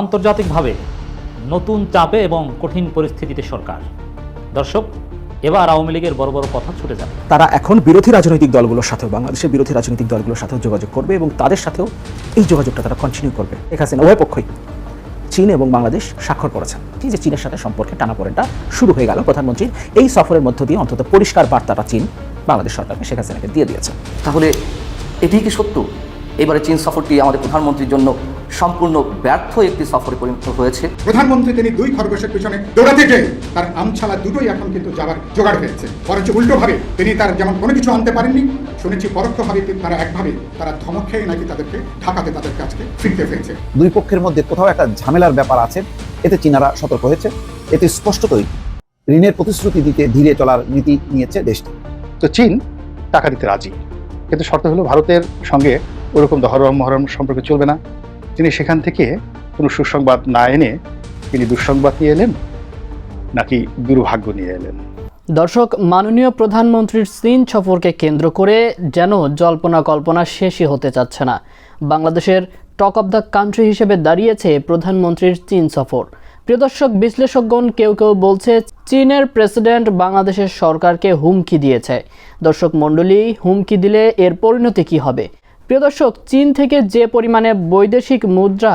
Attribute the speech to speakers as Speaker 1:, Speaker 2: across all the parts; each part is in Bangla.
Speaker 1: আন্তর্জাতিকভাবে নতুন চাপে এবং কঠিন পরিস্থিতিতে সরকার। দর্শক এবার আওয়ামী লীগের বড় বড় কথা ছুটে যাবে।
Speaker 2: তারা এখন বিরোধী রাজনৈতিক দলগুলোর সাথেও বাংলাদেশের বিরোধী রাজনৈতিক দলগুলোর সাথেও যোগাযোগ করবে এবং তাদের সাথেও এই যোগাযোগটা তারা কন্টিনিউ করবে। শেখ হাসিনা উভয় পক্ষই চীন এবং বাংলাদেশ স্বাক্ষর করেছেন। এই যে চীনের সাথে সম্পর্কে টানাপোড়েনটা শুরু হয়ে গেল প্রধানমন্ত্রীর এই সফরের মধ্য দিয়ে অন্তত পরিষ্কার বার্তাটা চীন বাংলাদেশ সরকারকে শেখ হাসিনাকে দিয়ে দিয়েছে।
Speaker 3: তাহলে এটিই কি সত্য? এবারে চীন সফরটি আমাদের প্রধানমন্ত্রীর জন্য সম্পূর্ণ ব্যর্থ একটি সফরে পরিণত হয়েছে।
Speaker 4: প্রধানমন্ত্রী তিনি দুই খরগোশের পিছনে দৌড়াতে গিয়ে তার আমছালা দুটোই এখন কিন্তু যাবার জোগাড় হয়েছে। বরঞ্চ উল্টোভাবে তিনি তার যেমন কোনো কিছু আনতে পারেননি শুনেছি পরোক্ষভাবে তারা একভাবে তারা ধমক খেয়ে নাকি তাদেরকে ঢাকাতে তাদের কাছকে ফিরতে ফেলছে
Speaker 5: দুই পক্ষের মধ্যে কোথাও একটা ঝামেলার ব্যাপার আছে এতে চীনারা সতর্ক হয়েছে। এতে স্পষ্টতই ঋণের প্রতিশ্রুতি দিতে ধীরে চলার নীতি নিয়েছে দেশটি।
Speaker 6: তো চীন টাকা দিতে রাজি কিন্তু শর্ত হলো ভারতের সঙ্গে ওরকম দহরম মহরম সম্পর্কে চলবে না। তিনি সেখান থেকে কোনো সুসংবাদ না এনে তিনি দুঃসংবাদ নিয়ে এলেন, নাকি দুর্ভাগ্য নিয়ে এলেন?
Speaker 7: দর্শক, মাননীয় প্রধানমন্ত্রীর চীন সফরকে কেন্দ্র করে যেন জল্পনা কল্পনা শেষই হতে চাচ্ছে না। বাংলাদেশের টক অব দ্য কান্ট্রি হিসেবে দাঁড়িয়েছে প্রধানমন্ত্রীর চীন সফর। প্রিয় দর্শক, বিশ্লেষকগণ কেউ কেউ বলছে, চীনের প্রেসিডেন্ট বাংলাদেশের সরকারকে হুমকি দিয়েছে। দর্শক মণ্ডলী, হুমকি দিলে এর পরিণতি কি হবে? প্রিয় দর্শক, চীন থেকে যে পরিমাণে বৈদেশিক মুদ্রা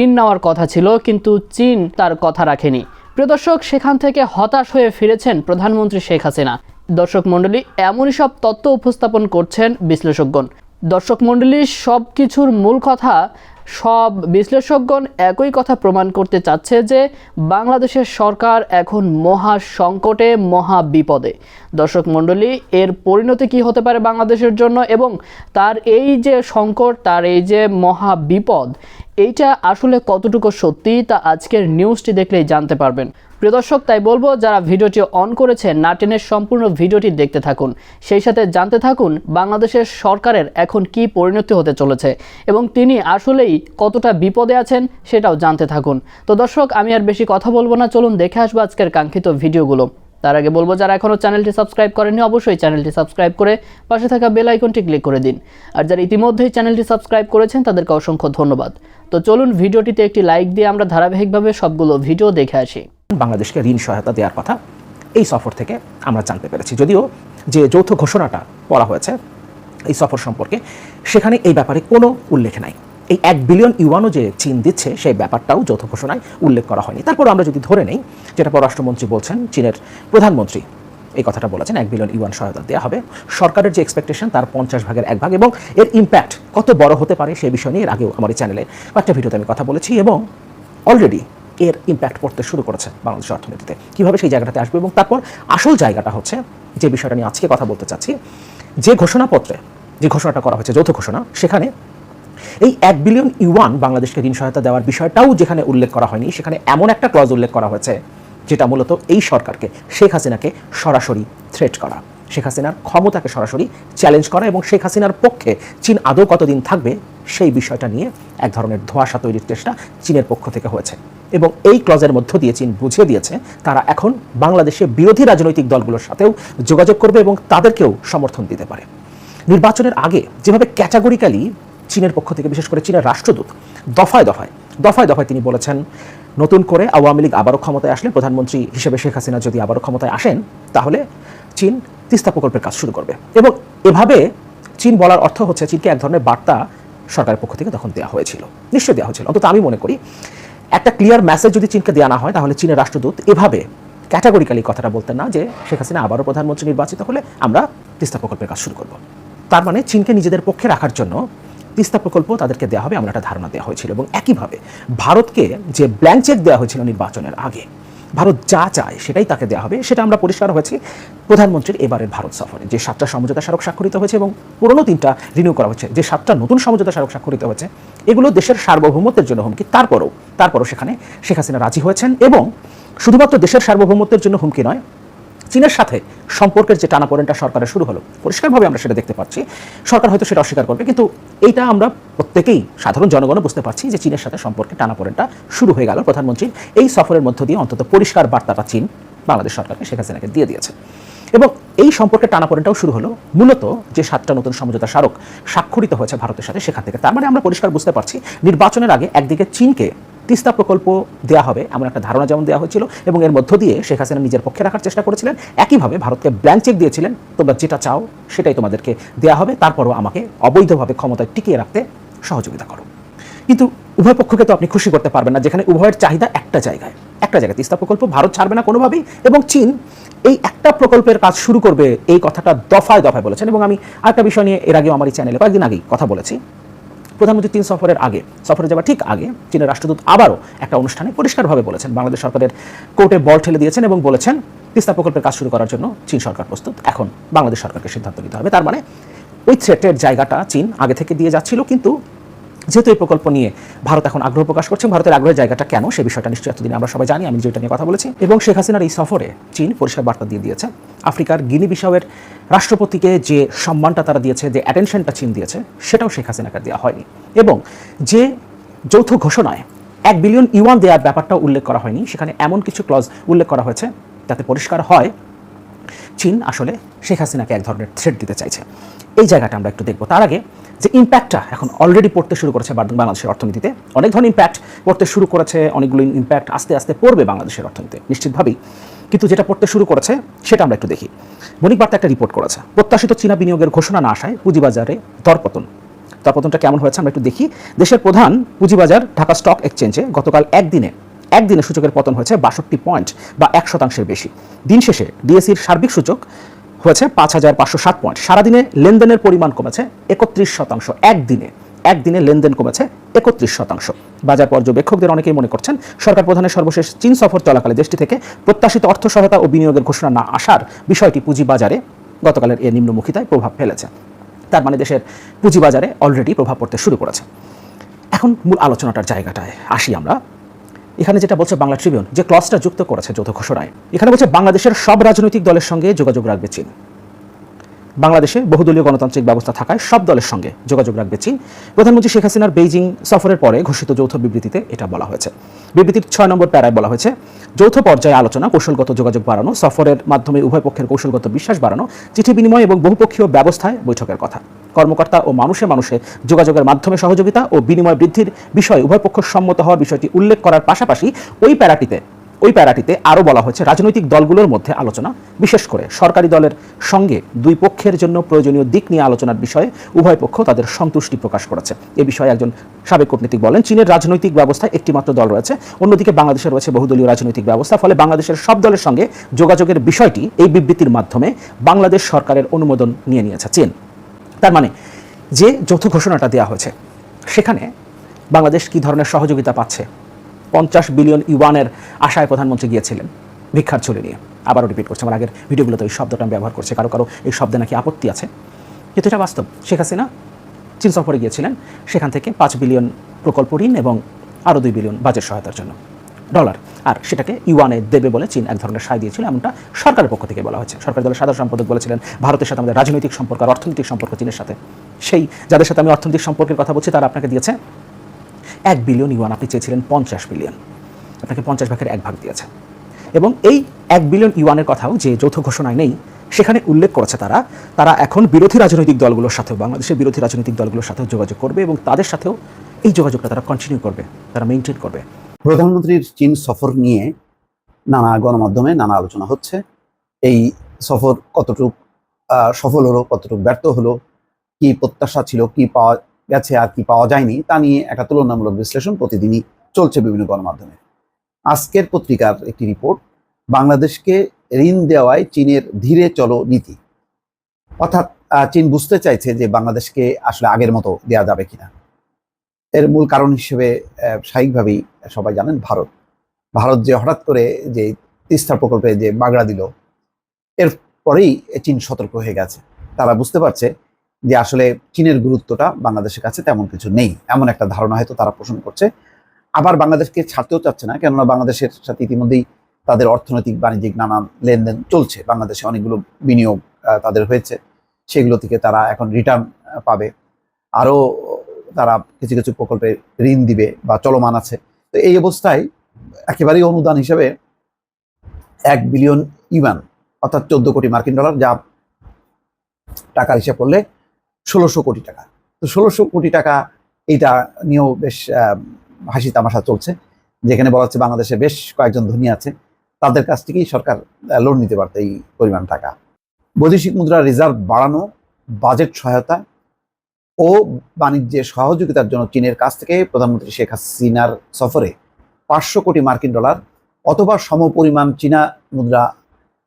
Speaker 7: ঋণ নেওয়ার কথা ছিল, কিন্তু চীন তার কথা রাখেনি। প্রিয় দর্শক, সেখান থেকে হতাশ হয়ে ফিরেছেন প্রধানমন্ত্রী শেখ হাসিনা। দর্শক মণ্ডলী, এমনই সব তত্ত্ব উপস্থাপন করছেন বিশ্লেষকগণ। দর্শক মণ্ডলী সব কিছুর মূল কথা সব বিশ্লেষকগণ একই কথা প্রমাণ করতে চাচ্ছে যে বাংলাদেশের সরকার এখন মহা সংকটে, মহা বিপদে। দর্শক মণ্ডলী, এর পরিণতি কি হতে পারে বাংলাদেশের জন্য এবং তার এই যে সংকট, তার এই যে মহা বিপদ এইটা আসলে কতটুকু সত্যি তা আজকের নিউজটি দেখলেই জানতে পারবেন। প্রিয় দর্শক, তাই বলব, যারা ভিডিওটি অন করেছেন নাটেনের সম্পূর্ণ ভিডিওটি দেখতে থাকুন। সেই সাথে জানতে থাকুন, বাংলাদেশের সরকারের এখন কি পরিণতি হতে চলেছে এবং তিনি আসলেই কতটা বিপদে আছেন সেটাও জানতে থাকুন। তো দর্শক, আমি আর বেশি কথা বলব না। চলুন দেখে আসব আজকের কাঙ্ক্ষিত ভিডিওগুলো। তার আগে বলব, যারা এখনও চ্যানেলটি সাবস্ক্রাইব করেননি, অবশ্যই চ্যানেলটি সাবস্ক্রাইব করে পাশে থাকা বেল আইকনটি ক্লিক করে দিন। আর যারা ইতিমধ্যেই চ্যানেলটি সাবস্ক্রাইব করেছেন, তাদেরকে অসংখ্য ধন্যবাদ। তো চলুন, ভিডিওটিতে একটি লাইক দিয়ে আমরা ধারাবাহিকভাবে সবগুলো ভিডিও দেখে আসি।
Speaker 2: বাংলাদেশকে ঋণ সহায়তা দেওয়ার কথা এই সফর থেকে আমরা জানতে পেরেছি। যদিও যে যৌথ ঘোষণাটা পড়া হয়েছে এই সফর সম্পর্কে, সেখানে এই ব্যাপারে কোনো উল্লেখ নাই। এই এক বিলিয়ন ইউয়ানও যে চীন দিচ্ছে, সেই ব্যাপারটাও যৌথ ঘোষণায় উল্লেখ করা হয়নি। তারপর আমরা যদি ধরে নেই, যেটা পররাষ্ট্রমন্ত্রী বলছেন, চীনের প্রধানমন্ত্রী এই কথাটা বলেছেন, এক বিলিয়ন ইউয়ান সহায়তা দেওয়া হবে। সরকারের যে এক্সপেকটেশন তার পঞ্চাশ ভাগের এক ভাগ, এবং এর ইম্প্যাক্ট কত বড় হতে পারে সেই বিষয় নিয়ে এর আগেও আমার এই চ্যানেলে কয়েকটা ভিডিওতে আমি কথা বলেছি, এবং অলরেডি এর ইম্প্যাক্ট পড়তে শুরু করেছে বাংলাদেশের অর্থনীতিতে। কীভাবে সেই জায়গাটাতে আসবে এবং তারপর আসল জায়গাটা হচ্ছে, যে বিষয়টা নিয়ে আজকে কথা বলতে চাচ্ছি, যে ঘোষণাপত্রে, যে ঘোষণাটা করা হয়েছে, যৌথ ঘোষণা, সেখানে এই এক বিলিয়ন ইউয়ান বাংলাদেশকে ঋণ সহায়তা দেওয়ার বিষয়টাও যেখানে উল্লেখ করা হয়নি, সেখানে এমন একটা ক্লজ উল্লেখ করা হয়েছে, যেটা মূলত এই সরকারকে, শেখ হাসিনাকে সরাসরি থ্রেট করা। শেখ হাসিনার ক্ষমতাকে সরাসরি চ্যালেঞ্জ করা এবং শেখ হাসিনার পক্ষে চীন আদৌ কতদিন থাকবে, সেই বিষয়টা নিয়ে এক ধরনের ধোঁয়াশা তৈরির চেষ্টা চীনের পক্ষ থেকে হয়েছে। এবং এই ক্লজের মধ্য দিয়ে চীন বুঝিয়ে দিয়েছে, তারা এখন বাংলাদেশে বিরোধী রাজনৈতিক দলগুলোর সাথেও যোগাযোগ করবে এবং তাদেরকেও সমর্থন দিতে পারে। নির্বাচনের আগে যেভাবে ক্যাটাগরিক্যালি চীনের পক্ষ থেকে, বিশেষ করে চীনের রাষ্ট্রদূত, দফায় দফায় দফায় দফায় তিনি বলেছেন, নতুন করে আওয়ামী লীগ আবারও ক্ষমতায় আসলে প্রধানমন্ত্রী হিসেবে শেখ হাসিনা যদি আবারও ক্ষমতায় আসেন, তাহলে চীন তিস্তা প্রকল্পের কাজ শুরু করবে। এবং এভাবে চীন বলার অর্থ হচ্ছে, চীনকে এক ধরনের বার্তা সরকারের পক্ষ থেকে তখন দেওয়া হয়েছিল। নিশ্চয়ই দেওয়া হয়েছিল। অন্তত আমি মনে করি, একটা ক্লিয়ার মেসেজ যদি চীনকে দেওয়া না হয়, তাহলে চীনের রাষ্ট্রদূত এভাবে ক্যাটাগরিক্যালি কথাটা বলতেন না যে, শেখ হাসিনা আবারও প্রধানমন্ত্রী নির্বাচিত হলে আমরা তিস্তা প্রকল্পের কাজ শুরু করব। তার মানে চীনকে নিজেদের পক্ষে রাখার জন্য তিস্তা প্রকল্প তাদেরকে দেওয়া হবে এমন একটা ধারণা দেওয়া হয়েছিল। এবং একইভাবে ভারতকে যে ব্ল্যাঙ্ক চেক দেওয়া হয়েছিল নির্বাচনের আগে, ভারত যা চায় সেটাই তাকে দেওয়া হবে। সেটা আমরা পরিষ্কার হয়েছি প্রধানমন্ত্রীর এবারের ভারত সফরে। যে সাতটা সমঝোতা স্মারক স্বাক্ষরিত হয়েছে এবং পুরনো তিনটা রিনিউ করা হচ্ছে। যে সাতটা নতুন সমঝোতা স্মারক স্বাক্ষরিত হয়েছে, এগুলো দেশের সার্বভৌমত্বের জন্য হুমকি। তারপরও তারপরও সেখানে শেখ হাসিনা রাজি হয়েছেন এবং শুধুমাত্র দেশের সার্বভৌমত্বের জন্য হুমকি নয় চীনের সাথে সম্পর্কের যে টানাপোড়েনটা সরকারের শুরু হলো, পরিষ্কারভাবে আমরা সেটা দেখতে পাচ্ছি। সরকার হয়তো সেটা অস্বীকার করবে, কিন্তু এইটা আমরা প্রত্যেকেই, সাধারণ জনগণও বুঝতে পারছি যে চীনের সাথে সম্পর্কে টানাপোড়েনটা শুরু হয়ে গেল। প্রধানমন্ত্রীর এই সফরের মধ্য দিয়ে অন্তত পরিষ্কার বার্তাটা চীন, বাংলাদেশ সরকারকে শেখ হাসিনাকে দিয়ে দিয়েছে। এবং এই সম্পর্কের টানাপোড়েনটাও শুরু হলো মূলত যে সাতটা নতুন সমঝোতা স্মারক স্বাক্ষরিত হয়েছে ভারতের সাথে সেখান থেকে। তার মানে আমরা পরিষ্কার বুঝতে পারছি, নির্বাচনের আগে একদিকে চীনকে তিস্তা প্রকল্প দেওয়া হবে, এমন একটা ধারণা যেমন দেওয়া হয়েছিল, এবং এর মধ্য দিয়ে শেখ হাসিনা নিজের পক্ষে রাখার চেষ্টা করেছিলেন। একইভাবে ভারতকে ব্ল্যাঙ্ক চেক দিয়েছিলেন, তোমরা যেটা চাও সেটাই তোমাদেরকে দেওয়া হবে, তারপরও আমাকে অবৈধভাবে ক্ষমতায় টিকিয়ে রাখতে সহযোগিতা করো। কিন্তু উভয় পক্ষকে তো আপনি খুশি করতে পারবেন না, যেখানে উভয়ের চাহিদা একটা জায়গায়। একটা জায়গায় তিস্তা প্রকল্প, ভারত ছাড়বে না কোনোভাবেই, এবং চীন এই একটা প্রকল্পের কাজ শুরু করবে এই কথাটা দফায় দফায় বলেছেন, এবং আমি আরেকটা বিষয় নিয়ে এর আগেও আমার এই চ্যানেলে কয়েকদিন আগেই কথা বলেছি। প্রধানমন্ত্রী তিন সফরের আগে, সফরে যাওয়ার ঠিক আগে চীনের রাষ্ট্রদূত আবারও একটা অনুষ্ঠানে পরিষ্কারভাবে বলেছেন। বাংলাদেশ সরকারের কোর্টে বল ঠেলে দিয়েছেন এবং বলেছেন, তিস্তা প্রকল্পের কাজ শুরু করার জন্য চীন সরকার প্রস্তুত। এখন বাংলাদেশ সরকারকে সিদ্ধান্ত নিতে হবে। তার মানে ওই থ্রেটের জায়গাটা চীন আগে থেকে দিয়ে যাচ্ছিল, কিন্তু যেহেতু এই প্রকল্প নিয়ে ভারত এখন আগ্রহ প্রকাশ করছে ভারতের আগ্রহের জায়গাটা কেন, সে বিষয়টা নিশ্চয়ই এতদিন আমরা সবাই জানি, আমি যেটা নিয়ে কথা বলেছি। এবং শেখ হাসিনার এই সফরে চীন পরিষ্কার বার্তা দিয়ে দিয়েছে। আফ্রিকার গিনি বিসাওয়ের রাষ্ট্রপতিকে যে সম্মানটা তারা দিয়েছে, যে অ্যাটেনশনটা চীন দিয়েছে, সেটাও শেখ হাসিনাকে দেওয়া হয়নি। এবং যে যৌথ ঘোষণায় এক বিলিয়ন ইউয়ান দেওয়ার ব্যাপারটাও উল্লেখ করা হয়নি, সেখানে এমন কিছু ক্লজ উল্লেখ করা হয়েছে যাতে পরিষ্কার হয়, চীন আসলে শেখ হাসিনাকে এক ধরনের থ্রেট দিতে চাইছে। এই জায়গাটা আমরা একটু দেখব। তার আগে যে ইম্প্যাক্টটা এখন অলরেডি পড়তে শুরু করেছে বাংলাদেশের অর্থনীতিতে। অনেক ধরনের ইম্প্যাক্ট পড়তে শুরু করেছে, অনেকগুলো ইম্প্যাক্ট আস্তে আস্তে পড়বে বাংলাদেশের অর্থনীতিতে, নিশ্চিতভাবেই। কিন্তু যেটা পড়তে শুরু করেছে, সেটা আমরা একটু দেখি। বণিক বার্তা একটা রিপোর্ট করেছে। প্রত্যাশিত চীনা বিনিয়োগের ঘোষণা না আসায় পুঁজিবাজারে দরপতন। দরপতনটা কেমন হয়েছে আমরা একটু দেখি। দেশের প্রধান পুঁজিবাজার ঢাকা স্টক এক্সচেঞ্জে গতকাল একদিনে একদিনে সূচকের পতন হয়েছে বাষট্টি পয়েন্ট বা এক শতাংশের বেশি। দিন শেষে ডিএসির সার্বিক সূচক হয়েছে পাঁচ হাজার পাঁচশো সাত পয়েন্ট সারাদিনে লেনদেনের পরিমাণ কমেছে একত্রিশ শতাংশ, একদিনে একদিনে লেনদেন কমেছে একত্রিশ শতাংশ। বাজার পর্যবেক্ষকদের অনেকেই মনে করছেন, সরকার প্রধানের সর্বশেষ চীন সফর চলাকালে দেশটি থেকে প্রত্যাশিত অর্থ সহায়তা ও বিনিয়োগের ঘোষণা না আসার বিষয়টি পুঁজিবাজারে গতকালের এর নিম্নমুখিতায় প্রভাব ফেলেছে। তার মানে দেশের পুঁজিবাজারে অলরেডি প্রভাব পড়তে শুরু করেছে। এখন মূল আলোচনাটার জায়গাটায় আসি আমরা। এখানে যেটা বলছে বাংলা ট্রিবিউন, যে ক্লসটা যুক্ত করেছে যৌথ ঘোষণায়। এখানে বলছে বাংলাদেশের সব রাজনৈতিক দলের সঙ্গে যোগাযোগ রাখবে চীন। বাংলাদেশে বহুদলীয় গণতান্ত্রিক ব্যবস্থা থাকায় সব দলের সঙ্গে যোগাযোগ রাখবে চীন। প্রধানমন্ত্রী শেখ হাসিনার বেইজিং সফরের পরে ঘোষিত যৌথ বিবৃতিতে এটা বলা হয়েছে। বিবৃতির ছয় নম্বর প্যারায় বলা হয়েছে, যৌথ পর্যায়ে আলোচনা, কৌশলগত যোগাযোগ বাড়ানো, সফরের মাধ্যমে উভয় পক্ষের কৌশলগত বিশ্বাস বাড়ানো, চিঠি বিনিময় এবং বহুপক্ষীয় ব্যবস্থায় বৈঠকের কথা। কর্মকর্তা ও মানুষে মানুষে যোগাযোগের মাধ্যমে সহযোগিতা ও বিনিময় বৃদ্ধির বিষয়ে উভয় পক্ষ সম্মত হওয়ার বিষয়টি উল্লেখ করার পাশাপাশি ওই প্যারাটিতে ওই প্যারাটিতে আরও বলা হয়েছে, রাজনৈতিক দলগুলোর মধ্যে আলোচনা, বিশেষ করে সরকারি দলের সঙ্গে দুই পক্ষের জন্য প্রয়োজনীয় দিক নিয়ে আলোচনার বিষয়ে উভয় পক্ষ তাদের সন্তুষ্টি প্রকাশ করেছে। এ বিষয়ে একজন সাবেক কূটনীতিক বলেন, চীনের রাজনৈতিক ব্যবস্থায় একটিমাত্র দল রয়েছে, অন্যদিকে বাংলাদেশে রয়েছে বহুদলীয় রাজনৈতিক ব্যবস্থা, ফলে বাংলাদেশের সব দলের সঙ্গে যোগাযোগের বিষয়টি এই বিবৃতির মাধ্যমে বাংলাদেশ সরকারের অনুমোদন নিয়ে নিয়েছে চীন। তার মানে যে যৌথ ঘোষণাটা দেওয়া হয়েছে, সেখানে বাংলাদেশ কি ধরনের সহযোগিতা পাচ্ছে? পঞ্চাশ বিলিয়ন ইউয়ানের আশায় প্রধানমন্ত্রী গিয়েছিলেন ভিক্ষার ছুরি নিয়ে। আবারও রিপিট করছে, আমার আগের ভিডিওগুলোতে এই শব্দটা আমি ব্যবহার করছে, কারও কারও এই শব্দে নাকি আপত্তি আছে? কিন্তু এটা বাস্তব। শেখ হাসিনা চীন সফরে গিয়েছিলেন, সেখান থেকে পাঁচ বিলিয়ন প্রকল্প ঋণ এবং আরও দুই বিলিয়ন বাজেট সহায়তার জন্য ডলার। আর সেটাকে ইউয়ানে দেবে বলে চীন এক ধরনের সায় দিয়েছিল, এমনটা সরকারের পক্ষ থেকে বলা হয়েছে। সরকারি দলের সাধারণ সম্পাদক বলেছিলেন, ভারতের সাথে আমাদের রাজনৈতিক সম্পর্ক আর অর্থনৈতিক সম্পর্ক, চীনের সাথে। সেই যাদের সাথে আমি অর্থনৈতিক সম্পর্কের কথা বলছি, তারা আপনাকে দিয়েছে এক বিলিয়ন ইউয়ান, আপনি চেয়েছিলেন পঞ্চাশ বিলিয়ন। আপনাকে পঞ্চাশ ভাগের এক ভাগ দিয়েছে। এবং এই এক বিলিয়ন ইউয়ানের কথাও যে যৌথ ঘোষণায় নেই, সেখানে উল্লেখ করেছে তারা তারা এখন বিরোধী রাজনৈতিক দলগুলোর সাথেও, বাংলাদেশের বিরোধী রাজনৈতিক দলগুলোর সাথেও যোগাযোগ করবে এবং তাদের সাথেও এই যোগাযোগটা তারা কন্টিনিউ করবে, তারা মেনটেন করবে।
Speaker 5: প্রধানমন্ত্রীর চীন সফর নিয়ে নানা গণমাধ্যমে নানা আলোচনা হচ্ছে। এই সফর কতটুক সফল হলো, কতটুক ব্যর্থ হলো, কি প্রত্যাশা ছিল, কি পাওয়া গেছে আর কি পাওয়া যায়নি, তা নিয়ে একটা তুলনামূলক বিশ্লেষণ প্রতিদিনই চলছে বিভিন্ন গণমাধ্যমে। আজকের পত্রিকার একটি রিপোর্ট, বাংলাদেশকে ঋণ দেওয়ায় চীনের ধীরে চলো নীতি। অর্থাৎ চীন বুঝতে চাইছে যে বাংলাদেশকে আসলে আগের মতো দেওয়া যাবে কিনা। এর মূল কারণ হিসেবে স্বাভাবিকভাবেই সবাই জানেন ভারত। ভারত যে হঠাৎ করে যে তিস্তা প্রকল্পে যে বাগড়া দিল এর পরেই চীন সতর্ক হয়ে গেছে। তারা বুঝতে পারছে যে আসলে চীনের গুরুত্বটা বাংলাদেশের কাছে তেমন কিছু নেই। এমন একটা ধারণা হয়তো তারা পোষণ করছে। আবার বাংলাদেশকে ছাড়তেও চাচ্ছে না, কেননা বাংলাদেশের সাথে ইতিমধ্যেই তাদের অর্থনৈতিক, বাণিজ্যিক নানান লেনদেন চলছে। বাংলাদেশে অনেকগুলো বিনিয়োগ তাদের হয়েছে। সেগুলো থেকে তারা এখন রিটার্ন পাবে। আরও তারা কিছু কিছু প্রকল্পে ঋণ দিবে বা চলমান আছে। তো এই অবস্থায় একেবারেই অনুদান হিসেবে এক বিলিয়ন ইউয়ান, অর্থাৎ চোদ্দ কোটি মার্কিন ডলার, যা টাকার হিসাব করলে ষোলোশো কোটি টাকা। তো ষোলোশো কোটি টাকা এইটা নিয়েও বেশ হাসি তামাশা চলছে, যেখানে বলা হচ্ছে বাংলাদেশে বেশ কয়েকজন ধনী আছে, তাদের কাছ থেকেই সরকার লোন নিতে পারত এই পরিমাণ টাকা। বৈদেশিক মুদ্রা রিজার্ভ বাড়ানো বাজেট সহায়তা ও বাণিজ্যে সহযোগিতার জন্য চীনের কাছ থেকে প্রধানমন্ত্রী শেখ হাসিনার সফরে পাঁচশো কোটি মার্কিন ডলার অথবা সমপরিমাণ চীনা মুদ্রা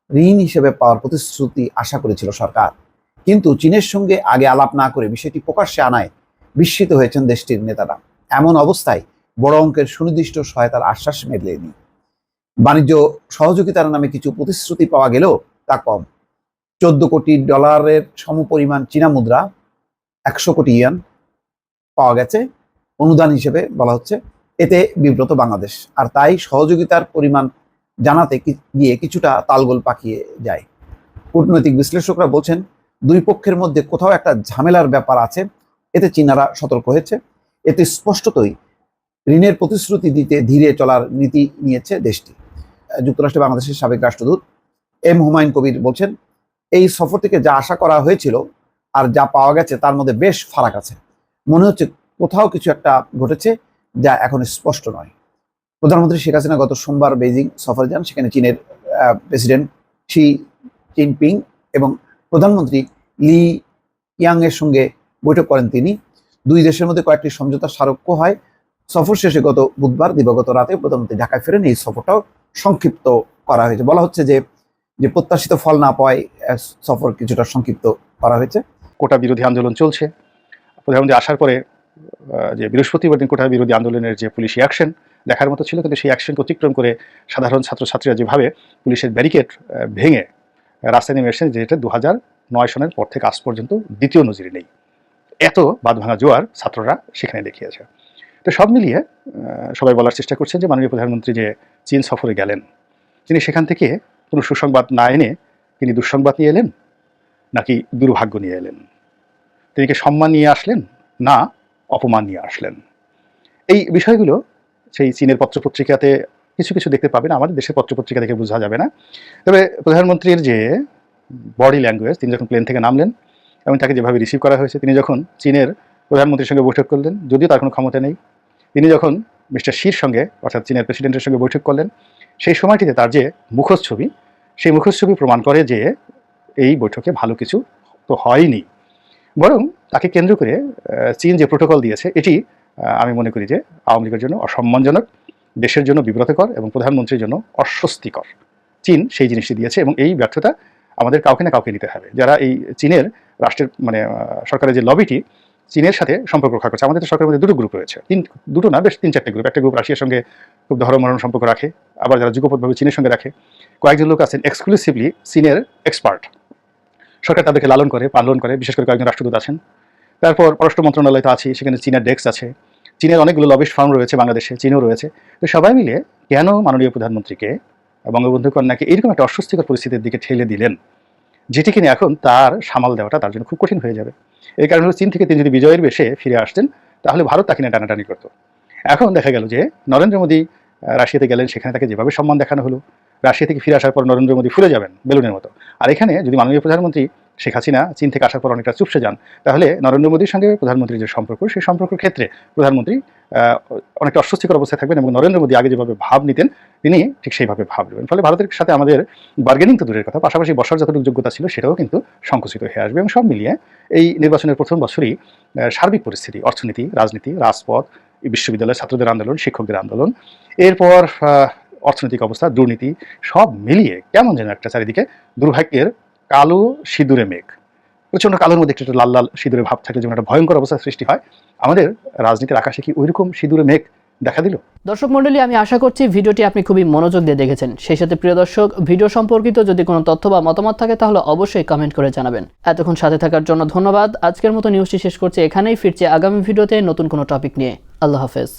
Speaker 5: ঋণ হিসেবে পাওয়ার প্রতিশ্রুতি আশা করেছিল সরকার। কিন্তু চীনের সঙ্গে আগে আলাপ না করে বিষয়টি প্রকাশ্যে আনায় বিস্মিত হয়েছেন দেশটির নেতারা। এমন অবস্থায় বড় অঙ্কের সুনির্দিষ্ট সহায়তার আশ্বাস মেলেনি। বাণিজ্য সহযোগিতার নামে কিছু প্রতিশ্রুতি পাওয়া গেলেও তা কম। চোদ্দ কোটি ডলারের সমপরিমাণ চীনা মুদ্রা, একশো কোটি ইয়ান পাওয়া গেছে। অনুদান হিসেবে বলা হচ্ছে, এতে বিব্রত বাংলাদেশ। আর তাই সহযোগিতার পরিমাণ জানাতে গিয়ে কিছুটা তালগোল পাকিয়ে যায়। কূটনৈতিক বিশ্লেষকরা বলছেন দুই পক্ষের মধ্যে কোথাও একটা ঝামেলার ব্যাপার আছে, এতে চীনারা সতর্ক হয়েছে। এতে স্পষ্টতই ঋণের প্রতিশ্রুতি দিতে ধীরে চলার নীতি নিয়েছে দেশটি। যুক্তরাষ্ট্রে বাংলাদেশের সাবেক রাষ্ট্রদূত এম হুমায়ুন কবির বলছেন, এই সফর থেকে যা আশা করা হয়েছিল আর যা পাওয়া গেছে তার মধ্যে বেশ ফারাক আছে। মনে হচ্ছে কোথাও কিছু একটা ঘটেছে যা এখন স্পষ্ট নয়। প্রধানমন্ত্রী শেখ হাসিনা গত সোমবার বেজিং সফরে যান, সেখানে চীনের প্রেসিডেন্ট শি জিনপিং এবং প্রধানমন্ত্রী লি ইয়াং এর সঙ্গে বৈঠক করেন তিনি। দুই দেশের মধ্যে কয়েকটি সমঝোতা স্মারক্য হয়। সফর শেষে গত বুধবার, দিবাগত রাতে প্রধানমন্ত্রী ঢাকায় ফেরেন। এই সফরটাও সংক্ষিপ্ত করা হয়েছে। বলা হচ্ছে যে যে প্রত্যাশিত ফল না পাওয়ায় সফর কিছুটা সংক্ষিপ্ত করা হয়েছে।
Speaker 6: কোটা বিরোধী আন্দোলন চলছে। প্রধানমন্ত্রী আসার পরে যে বৃহস্পতিবার দিন কোটা বিরোধী আন্দোলনের যে পুলিশি অ্যাকশন দেখার মতো ছিল, কিন্তু সেই অ্যাকশনকে অতিক্রম করে সাধারণ ছাত্রছাত্রীরা যেভাবে পুলিশের ব্যারিকেড ভেঙে নেমে এসেছেন যেটা দু নয় সনের পর থেকে আজ পর্যন্ত দ্বিতীয় নজিরে নেই। এত বাদ ভাঙা জোয়ার ছাত্ররা সেখানে দেখিয়েছে। তো সব মিলিয়ে সবাই বলার চেষ্টা করছেন যে মাননীয় প্রধানমন্ত্রী যে চীন সফরে গেলেন, তিনি সেখান থেকে কোনো সুসংবাদ না এনে তিনি দুঃসংবাদ নিয়ে এলেন নাকি দুর্ভাগ্য নিয়ে এলেন? তিনি কি সম্মান নিয়ে আসলেন না অপমান নিয়ে আসলেন? এই বিষয়গুলো সেই চীনের পত্রপত্রিকাতে কিছু কিছু দেখতে পাবেন। আমাদের দেশের পত্রপত্রিকা দেখে বোঝা যাবে না। তবে প্রধানমন্ত্রীর যে বডি ল্যাঙ্গুয়েজ তিনি যখন প্লেন থেকে নামলেন এবং তাকে যেভাবে রিসিভ করা হয়েছে, তিনি যখন চীনের প্রধানমন্ত্রীর সঙ্গে বৈঠক করলেন, যদিও তার কোনো ক্ষমতা নেই, তিনি যখন মিস্টার শির সঙ্গে, অর্থাৎ চীনের প্রেসিডেন্টের সঙ্গে বৈঠক করলেন, সেই সময়টিতে তার যে মুখোশ ছবি, সেই মুখোশ ছবি প্রমাণ করে যে এই বৈঠকে ভালো কিছু তো হয়নি। বরং তাকে কেন্দ্র করে চীন যে প্রোটোকল দিয়েছে, এটি আমি মনে করি যে আওয়ামী লীগের জন্য অসম্মানজনক। দেশের জন্য বিব্রতকর এবং প্রধানমন্ত্রীর জন্য অস্বস্তিকর। চীন সেই জিনিসটি দিয়েছে এবং এই ব্যর্থতা আমাদের কাউকে না কাউকে নিতে হবে। যারা এই চীনের রাষ্ট্রের মানে সরকারের যে লবিটি চীনের সাথে সম্পর্ক রক্ষা করছে। আমাদের সরকারের মধ্যে দুটো গ্রুপ রয়েছে। তিন, দুটো না, বেশ তিন চারটে গ্রুপ একটা গ্রুপ রাশিয়ার সঙ্গে খুব ধর্মমরণ সম্পর্ক রাখে, আবার যারা যুগপথভাবে চীনের সঙ্গে রাখে। কয়েকজন লোক আছেন এক্সক্লুসিভলি চীনের এক্সপার্ট সরকার তাদেরকে লালন করে, পালন করে, বিশেষ করে কয়েকজন রাষ্ট্রদূত আছেন। তারপর পররাষ্ট্র মন্ত্রণালয় তো আছে সেখানে চীনের ডেস্ক আছে। চীনের অনেকগুলো লবিস্ট ফার্ম রয়েছে, বাংলাদেশে চীনও রয়েছে। তো সবাই মিলে কেন মাননীয় প্রধানমন্ত্রীকে বঙ্গবন্ধু কন্যাকে এরকম একটা অস্বস্তিকর পরিস্থিতির দিকে ঠেলে দিলেন, যেটি কিনে এখন তার সামাল দেওয়াটা তার জন্য খুব কঠিন হয়ে যাবে। এই কারণে চীন থেকে তিনি যদি বিজয়ের বেশে ফিরে আসতেন, তাহলে ভারত তাকে নিয়ে টানাটানি করতো। এখন দেখা গেল যে নরেন্দ্র মোদী রাশিয়াতে গেলেন, সেখানে তাকে যেভাবে সম্মান দেখানো হলো রাশিয়া থেকে ফিরে আসার পর নরেন্দ্র মোদী ফুলে যাবেন বেলুনের মতো। আর এখানে যদি মাননীয় প্রধানমন্ত্রী শেখ হাসিনা চীন থেকে আসার পর অনেকটা চুপসে যান, তাহলে নরেন্দ্র মোদীর সঙ্গে প্রধানমন্ত্রীর যে সম্পর্ক, সেই সম্পর্কের ক্ষেত্রে প্রধানমন্ত্রী অনেকটা অস্বস্তিকর অবস্থায় থাকবেন এবং নরেন্দ্র মোদী আগে যেভাবে ভাব নিতেন, তিনি ঠিক সেইভাবে ভাব নেবেন। ফলে ভারতের সাথে আমাদের বার্গেনিং তো দূরের কথা, পাশাপাশি বসার যতটুকু যোগ্যতা ছিল সেটাও কিন্তু সংকুচিত হয়ে আসবে এবং সব মিলিয়ে এই নির্বাচনের প্রথম বছরই সার্বিক পরিস্থিতি, অর্থনীতি, রাজনীতি, রাজপথ বিশ্ববিদ্যালয়ের ছাত্রদের আন্দোলন, শিক্ষকদের আন্দোলন, এরপর অর্থনৈতিক অবস্থা, দুর্নীতি, সব মিলিয়ে কেমন যেন একটা চারিদিকে দুর্ভাগ্যের কালো সিঁদুরে মেঘ। প্রচণ্ড কালোর মধ্যে একটু লাল লাল সিঁদুরে ভাব থাকলে যেমন একটা ভয়ঙ্কর অবস্থার সৃষ্টি হয়, আমাদের রাজনীতির আকাশে কি ওইরকম সিঁদুরে মেঘ দেখা দিল?
Speaker 7: দর্শক মণ্ডলী, আমি আশা করছি ভিডিওটি আপনি খুবই মনোযোগ দিয়ে দেখেছেন। সেই সাথে প্রিয় দর্শক, ভিডিও সম্পর্কিত যদি কোনো তথ্য বা মতামত থাকে তাহলে অবশ্যই কমেন্ট করে জানাবেন। এতক্ষণ সাথে থাকার জন্য ধন্যবাদ। আজকের মতো নিউজটি শেষ করছি এখানেই, ফিরছে আগামী ভিডিওতে নতুন কোনো টপিক নিয়ে। আল্লাহ হাফেজ।